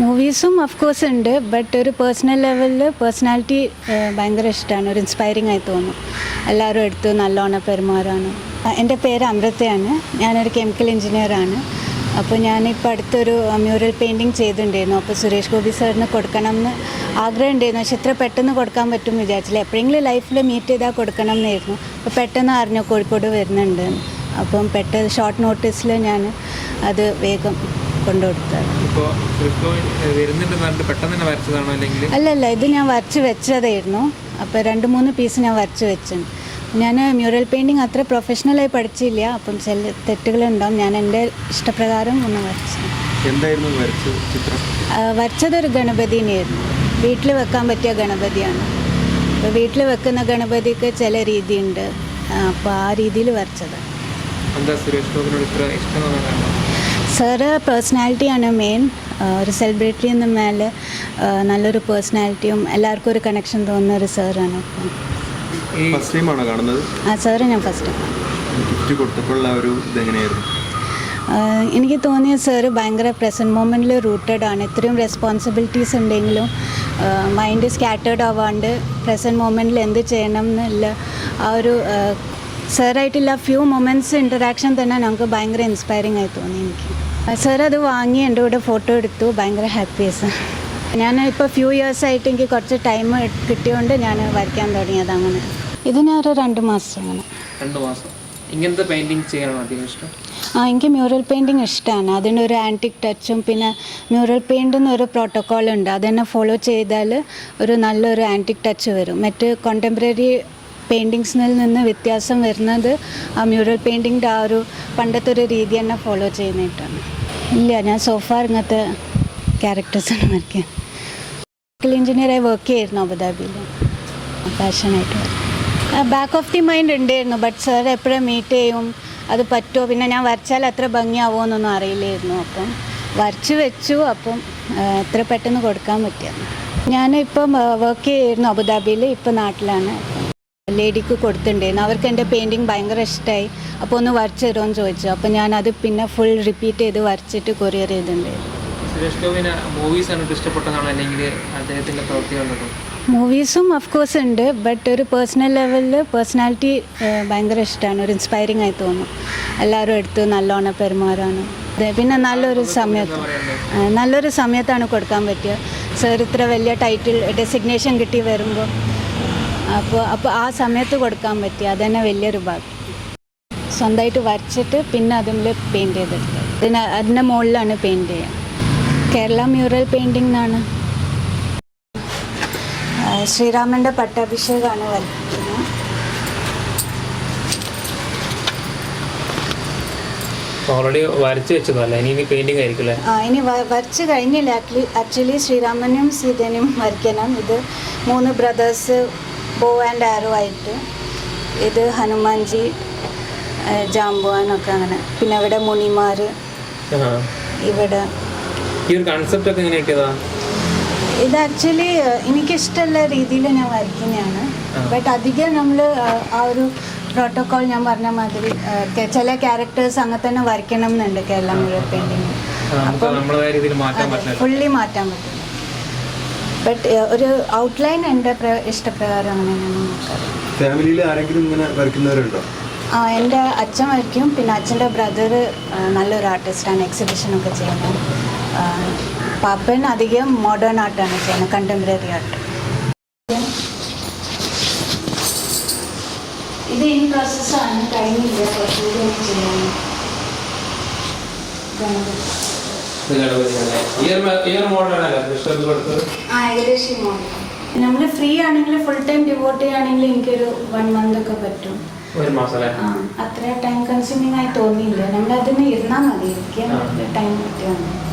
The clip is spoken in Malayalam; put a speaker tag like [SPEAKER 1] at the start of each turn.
[SPEAKER 1] മൂവീസും ഓഫ് കോഴ്സ് ഉണ്ട്. ബട്ട് ഒരു പേഴ്സണൽ ലെവലിൽ പേഴ്സണാലിറ്റി ഭയങ്കര ഇഷ്ടമാണ് ഒരു ഇൻസ്പയറിംഗ് ആയി തോന്നും. എല്ലാവരും എടുത്തു നല്ലോണം പെരുമാറാണ് എന്റെ പേര് അമൃതയാണ്. ഞാനൊരു കെമിക്കൽ എഞ്ചിനീയറാണ് അപ്പോൾ ഞാനിപ്പോൾ അടുത്തൊരു മ്യൂറൽ പെയിന്റിങ് ചെയ്തിട്ടുണ്ടായിരുന്നു. അപ്പോൾ സുരേഷ് ഗോപി സാറിന് കൊടുക്കണം എന്ന് ആഗ്രഹം ഉണ്ടായിരുന്നു പക്ഷെ ഇത്ര പെട്ടെന്ന് കൊടുക്കാൻ പറ്റും വിചാരിച്ചില്ല. എപ്പോഴെങ്കിലും ലൈഫിൽ മീറ്റ് ചെയ്താൽ കൊടുക്കണം എന്നായിരുന്നു അപ്പോൾ പെട്ടെന്ന് അറിഞ്ഞു കോഴിക്കോട് വരുന്നുണ്ട്. അപ്പം പെട്ടെന്ന് ഷോർട്ട് നോട്ടീസിൽ ഞാൻ അത് വേഗം കൊണ്ടുകൊടുത്തത് അല്ലല്ല ഇത് ഞാൻ വരച്ച് വെച്ചതായിരുന്നു. അപ്പോൾ രണ്ട് മൂന്ന് പീസ് ഞാൻ വരച്ച് വെച്ചിട്ടുണ്ട് ഞാൻ മ്യൂറൽ പെയിന്റിങ് അത്ര പ്രൊഫഷണലായി പഠിച്ചില്ല. അപ്പം ചില തെറ്റുകളുണ്ടാവും. ഞാൻ എന്റെ ഇഷ്ടപ്രകാരം ഒന്ന് വരച്ചു.
[SPEAKER 2] എന്തായിരുന്നു വരച്ച ചിത്രം?
[SPEAKER 1] വരച്ചതൊരു ഗണപതിനെയായിരുന്നു. വീട്ടിൽ വെക്കാൻ പറ്റിയ ഗണപതിയാണ്. അപ്പോൾ വീട്ടിൽ വെക്കുന്ന ഗണപതിക്ക് ചില രീതിയുണ്ട്. അപ്പോൾ ആ രീതിയിൽ വരച്ചത്
[SPEAKER 3] എന്താ സുരേഷ് ഗോപിനോട് ഇത്ര ഇഷ്ടം തോന്നാൻ കാരണം?
[SPEAKER 1] സാറ് പേഴ്സണാലിറ്റിയാണ് മെയിൻ ഒരു സെലിബ്രിറ്റി എന്ന മേലെ നല്ലൊരു പേഴ്സണാലിറ്റിയും എല്ലാവർക്കും ഒരു കണക്ഷൻ തോന്നുന്ന ഒരു സാറാണ് അപ്പം
[SPEAKER 3] ഈ
[SPEAKER 2] ഫസ്റ്റ് കാണുന്നത്?
[SPEAKER 1] ആ സാറ് ഞാൻ ഫസ്റ്റ്
[SPEAKER 2] ഇതെങ്ങനെയായിരുന്നു?
[SPEAKER 1] എനിക്ക് തോന്നിയ സാറ് ഭയങ്കര പ്രസന്റ് മൊമെന്റിൽ റൂട്ടഡ് ആണ്. ഇത്രയും റെസ്പോൺസിബിലിറ്റീസ് ഉണ്ടെങ്കിലും മൈൻഡ് സ്കാറ്റേർഡ് ആവാണ്ട് പ്രസന്റ് മൊമെന്റിൽ എന്ത് ചെയ്യണം എന്നുള്ള ആ ഒരു സാറായിട്ടുള്ള ഫ്യൂ മൊമെന്റ്സ് ഇന്ററാക്ഷൻ തന്നെ നമുക്ക് ഭയങ്കര ഇൻസ്പയറിംഗ് ആയി തോന്നി എനിക്ക് സാർ അത് വാങ്ങി എന്റെ കൂടെ ഫോട്ടോ എടുത്തു ഭയങ്കര ഹാപ്പിയസ് ഞാൻ ഇപ്പോൾ ഫ്യൂ ഇയേഴ്സ് ആയിട്ട് എനിക്ക് കുറച്ച് ടൈം കിട്ടിയോണ്ട് ഞാൻ വരയ്ക്കാൻ തുടങ്ങിയത് അങ്ങനെ ഇത് ഞാൻ ഒരു രണ്ട് മാസം അങ്ങനെ
[SPEAKER 3] രണ്ട് മാസം ഇങ്ങനത്തെ പെയിന്റിങ് ചെയ്യാനാണ് അധികം ഇഷ്ടം
[SPEAKER 1] ആ എനിക്ക് മ്യൂറൽ പെയിന്റിങ് ഇഷ്ടമാണ് അതിനൊരു ആന്റിക് ടച്ചും പിന്നെ മ്യൂറൽ പെയിന്റ് ഒരു പ്രോട്ടോക്കോൾ ഉണ്ട്. അതെന്നെ ഫോളോ ചെയ്താൽ ഒരു നല്ലൊരു ആന്റിക് ടച്ച് വരും. മറ്റ് കോണ്ടംപററി പെയിന്റിങ്സിൽ നിന്ന് വ്യത്യാസം വരുന്നത് ആ മ്യൂറൽ പെയിന്റിങ്ങിന്റെ ആ ഒരു പണ്ടത്തെ ഒരു രീതി തന്നെ ഫോളോ ചെയ്യുന്നതായിട്ടാണ്. ഇല്ല ഞാൻ സോഫാർ ഇങ്ങനത്തെ ക്യാരക്ടേഴ്സാണ് വരയ്ക്കാൻ മെഡിക്കൽ എഞ്ചിനീയറായി വർക്ക് ചെയ്യായിരുന്നു അബുദാബിയിൽ. പാഷനായിട്ട് ബാക്ക് ഓഫ് ദി മൈൻഡ് ഉണ്ടായിരുന്നു ബട്ട് സർ എപ്പോഴും മീറ്റ് ചെയ്യും? അത് പറ്റുമോ പിന്നെ ഞാൻ വരച്ചാൽ അത്ര ഭംഗിയാവുമോ എന്നൊന്നും അറിയില്ലായിരുന്നു. അപ്പം വരച്ചു വെച്ചു അപ്പം എത്ര പെട്ടെന്ന് കൊടുക്കാൻ പറ്റിയെന്ന്. ഞാനിപ്പം വർക്ക് ചെയ്യായിരുന്നു അബുദാബിയിൽ ഇപ്പം നാട്ടിലാണ്. ലേഡിക്ക് കൊടുത്തിട്ടുണ്ടായിരുന്നു. അവർക്ക് എന്റെ പെയിന്റിങ് ഭയങ്കര ഇഷ്ടമായി അപ്പോൾ ഒന്ന് വരച്ച് തരുമെന്ന് ചോദിച്ചു. അപ്പോൾ ഞാനത് പിന്നെ ഫുൾ റിപ്പീറ്റ് ചെയ്ത് വരച്ചിട്ട് കൊറിയർ ചെയ്തിട്ടുണ്ടായിരുന്നു.
[SPEAKER 3] സുരേഷ് ഗോപിന് മൂവീസ് കണ്ടിട്ട് ഇഷ്ടപ്പെട്ടതാണോ അല്ലെങ്കിൽ അദ്ദേഹത്തിന്റെ
[SPEAKER 1] മൂവീസും ഓഫ് കോഴ്സ് ഉണ്ട്. ബട്ട് ഒരു പേഴ്സണൽ ലെവലിൽ പേഴ്സണാലിറ്റി ഭയങ്കര ഇഷ്ടമാണ് ഒരു ഇൻസ്പയറിംഗ് ആയി തോന്നും. എല്ലാവരും എടുത്ത് നല്ലോണം പെരുമാറാണ് അതെ പിന്നെ നല്ലൊരു സമയത്ത് നല്ലൊരു സമയത്താണ് കൊടുക്കാൻ പറ്റുക സർ ഇത്ര വലിയ ടൈറ്റിൽ ഡെസിഗ്നേഷൻ കിട്ടി വരുമ്പോൾ അപ്പോൾ അപ്പോൾ ആ സമയത്ത് കൊടുക്കാൻ പറ്റി അതന്നെ വലിയൊരു ഭാഗം സ്വന്തമായിട്ട് വരച്ചിട്ട് പിന്നെ അതിൽ പെയിന്റ് ചെയ്തെടുത്തത് അതിന് അതിന്റെ മുകളിലാണ് പെയിന്റ് ചെയ്യുക. കേരള മ്യൂറൽ പെയിന്റിംഗ് എന്നാണ്. ശ്രീരാമന്റെ പട്ടാഭിഷേകമാണ് വരയ്ക്കുന്നത്.
[SPEAKER 3] ഓൾറെഡി വരച്ച് വെച്ചതല്ല ഇനി ഇനി പെയിന്റിങ് ആയിരിക്കും
[SPEAKER 1] ആ ഇനി വരച്ചു വരച്ച് കഴിഞ്ഞില്ല. ആക്ച്വലി ശ്രീരാമനും സീതനും വരയ്ക്കണം. ഇത് മൂന്ന് ബ്രദേഴ്സ് ബോ ആൻഡ് ആരോ ആയിട്ട് ഇത് ഹനുമാൻജി ജാമ്പുവാനൊക്കെ അങ്ങനെ. പിന്നെ ഇവിടെ മുനിമാർ ഇവിടെ.
[SPEAKER 3] ഈ ഒരു കൺസെപ്റ്റ് ഒക്കെ എങ്ങനെ കിട്ടിയതാ?
[SPEAKER 1] ഇത് ആക്ച്വലി എനിക്കിഷ്ടമുള്ള രീതിയിൽ ഞാൻ വരയ്ക്കുന്നതാണ്. ബട്ട് അധികം നമ്മൾ ആ ഒരു പ്രോട്ടോകോൾ ഞാൻ പറഞ്ഞ മാതിരി ചില ക്യാരക്ടേഴ്സ് അങ്ങനെ തന്നെ വരയ്ക്കണം എന്നുണ്ട് കേരള മുഴുവൻ
[SPEAKER 3] പെയിന്റിങ് അപ്പം
[SPEAKER 1] ഫുള്ളി മാറ്റാൻ പറ്റും ബട്ട് ഒരു ഔട്ട്ലൈൻ എന്റെ പ്ര- ഇഷ്ടപ്രകാരം അങ്ങനെ ഞാൻ നോക്കാറ്.
[SPEAKER 2] ഫാമിലിയിൽ ആരെങ്കിലും ഇങ്ങനെ വരയ്ക്കുന്നവരുണ്ടോ?
[SPEAKER 1] ആ എന്റെ അച്ഛൻ വരയ്ക്കും. പിന്നെ അച്ഛന്റെ ബ്രദർ നല്ലൊരു ആർട്ടിസ്റ്റാണ് എക്സിബിഷനൊക്കെ ചെയ്യുന്നത് പാപ്പൻ അധികം മോഡേൺ ആർട്ടാണ് ചെയ്യുന്നത്. കണ്ടംപററി ആർട്ട് ഇത് ഇൻ പ്രോസസ്സാണ് കഴിഞ്ഞില്ല. കുറച്ചുകൂടി ചെയ്യാൻ. നമ്മൾ ഫ്രീ ആണെങ്കിൽ ഫുൾ ടൈം ഡിവോട്ട് ചെയ്യുകയാണെങ്കിൽ എനിക്കൊരു വൺ മന്ത് ഒക്കെ പറ്റും. അത്ര ടൈം കൺസ്യൂമിങ് ആയി തോന്നിയില്ല. നമ്മൾ അതിന് ഇരുന്നാൽ മതി ഇരിക്കാൻ ടൈം കിട്ടിയാൽ മതി.